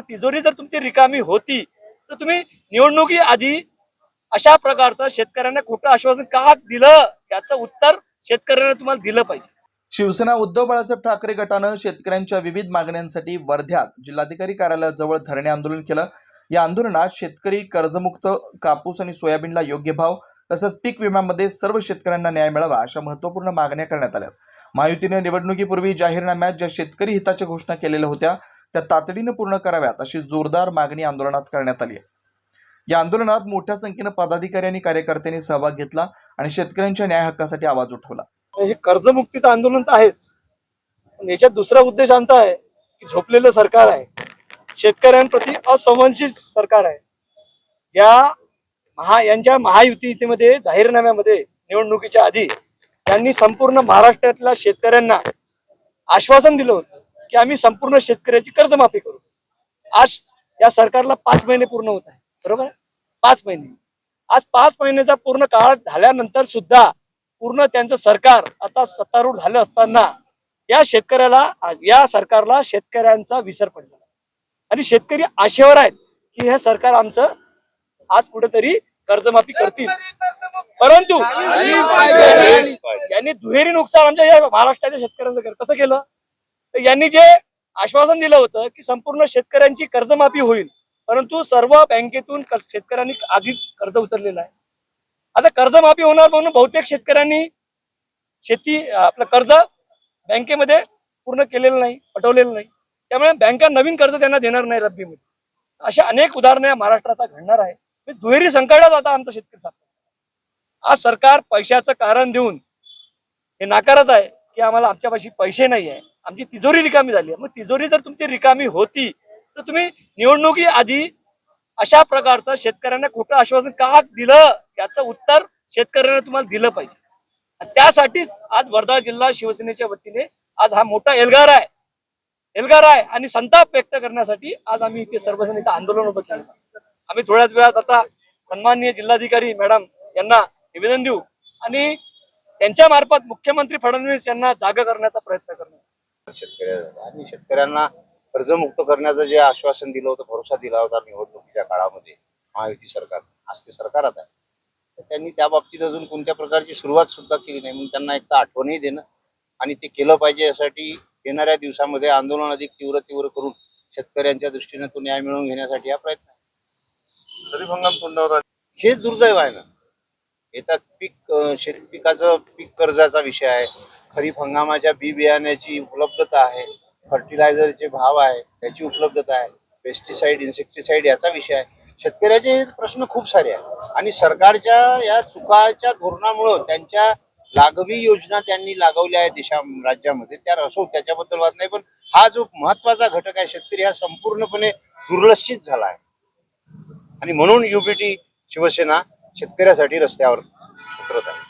मग तिजोरी जर तुमची रिकामी होती तर तुम्ही निवडणुकी आधी अशा प्रकारचं शेतकऱ्यांना खोटं आश्वासन का दिलं? याचं उत्तर शेतकऱ्यांना तुम्हाला दिलं पाहिजे. शिवसेना उद्धव बाळासाहेब ठाकरे गटानं शेतकऱ्यांच्या विविध मागण्यांसाठी वर्ध्यात जिल्हाधिकारी कार्यालयाजवळ धरणे आंदोलन केलं. या आंदोलनात शेतकरी कर्जमुक्त कापूस आणि सोयाबीनला योग्य भाव तसंच पीक विम्यामध्ये सर्व शेतकऱ्यांना न्याय मिळावा अशा महत्त्वपूर्ण मागण्या करण्यात आल्या महायुतीने निवडणुकीपूर्वी जाहीरनाम्यात ज्या शेतकरी हिताच्या घोषणा केलेल्या होत्या त्या तातडीनं पूर्ण कराव्यात अशी जोरदार मागणी आंदोलनात करण्यात आली आहे. या आंदोलनात मोठ्या संख्येनं पदाधिकारी आणि कार्यकर्त्यांनी सहभाग घेतला आणि शेतकऱ्यांच्या न्याय हक्कासाठी आवाज उठवला. हे कर्जमुक्तीचं आंदोलन तर आहेच. पण याच्यात दुसरा उद्देश आमचा आहे की झोपलेलं सरकार आहे. शेतकऱ्यांप्रती असंवंशित सरकार आहे. ज्या महा यांच्या महायुतीमध्ये जाहीरनाम्यामध्ये निवडणुकीच्या आधी त्यांनी संपूर्ण महाराष्ट्रातल्या शेतकऱ्यांना आश्वासन दिलं होतं. की आम्ही संपूर्ण शेतकऱ्याची कर्जमाफी करू. आज या सरकारला पाच महिने पूर्ण होत आहे बरोबर? पाच महिने. आज पाच महिन्याचा पूर्ण काळ झाल्यानंतर सुद्धा पूर्ण त्यांचं सरकार आता सत्तारूढ झालं असताना या शेतकऱ्याला या सरकारला शेतकऱ्यांचा विसर पडला. आणि शेतकरी आशेवर आहेत की हे सरकार आमचं आज कुठेतरी कर्जमाफी करतील. परंतु यांनी दुहेरी नुकसान आमच्या या महाराष्ट्राच्या शेतकऱ्यांचं कसं केलं? यांनी जे आश्वासन दिलं होतं की संपूर्ण शेतकऱ्यांची कर्जमाफी होईल परंतु सर्व बँकेतून शेतकऱ्यांनी आधीच कर्ज उचललेलं आहे. आता कर्जमाफी होणार म्हणून बहुतेक शेतकऱ्यांनी शेती आपलं कर्ज बँकेमध्ये पूर्ण केलेलं नाही पटवलेलं नाही. त्यामुळे बँका नवीन कर्ज त्यांना देणार नाही रब्बीमध्ये. अशा अनेक उदाहरणं या महाराष्ट्रात घडणार आहे. दुहेरी संकटात आता आमचा शेतकरी सापडला. आज सरकार पैशाचं कारण देऊन हे नाकारत आहे की आम्हाला आमच्यापाशी पैसे नाही आहे. आमची तिजोरी रिकामी झाली. मग तिजोरी जर तुमची रिकामी होती तर तुम्ही निवडणुकी आधी अशा प्रकारचं शेतकऱ्यांना खोटं आश्वासन का दिलं? याचं उत्तर शेतकऱ्यांना तुम्हाला दिलं पाहिजे. त्यासाठीच आज वर्धा जिल्हा शिवसेनेच्या वतीने आज हा मोठा एल्गार आहे. एल्गार आहे आणि संताप व्यक्त करण्यासाठी आज आम्ही इथे सर्वजण इथं आंदोलन उभं केलं. आम्ही थोड्याच वेळात आता सन्माननीय जिल्हाधिकारी मॅडम यांना निवेदन देऊ आणि त्यांच्या मार्फत मुख्यमंत्री फडणवीस यांना जागा करण्याचा प्रयत्न करणार. शेतकऱ्या आणि शेतकऱ्यांना कर्जमुक्त करण्याचं जे आश्वासन दिलं होतं भरोसा दिला होता निवडणुकीच्या काळामध्ये महायुती सरकार आज ते सरकारात आहे. तर त्यांनी त्या बाबतीत अजून कोणत्या प्रकारची सुरुवात सुद्धा केली नाही. म्हणून त्यांना एक तर आठवणही देणं आणि ते केलं पाहिजे यासाठी येणाऱ्या दिवसामध्ये आंदोलन अधिक तीव्र तीव्र करून शेतकऱ्यांच्या दृष्टीने तो न्याय मिळवून घेण्यासाठी हा प्रयत्न आहे. हंगाम तोंडावर. हेच दुर्दैव आहे ना. येतात पीक शेतपिकाचं पीक कर्जाचा विषय आहे. खरीप हंगामाच्या बी बियाण्याची उपलब्धता आहे फर्टिलायझरचे भाव आहे त्याची उपलब्धता आहे पेस्टिसाईड इन्सेक्टिसाइड याचा विषय आहे. शेतकऱ्याचे प्रश्न खूप सारे आहे आणि सरकारच्या या चुकाच्या धोरणामुळं त्यांच्या लागवी योजना त्यांनी लागवल्या आहेत देशा राज्यामध्ये. त्या असो त्याच्याबद्दल वाद नाही पण हा जो महत्त्वाचा घटक आहे शेतकरी हा संपूर्णपणे दुर्लक्षित झाला आहे. आणि म्हणून युबीटी शिवसेना शेतकऱ्यासाठी रस्त्यावर उतरत आहे.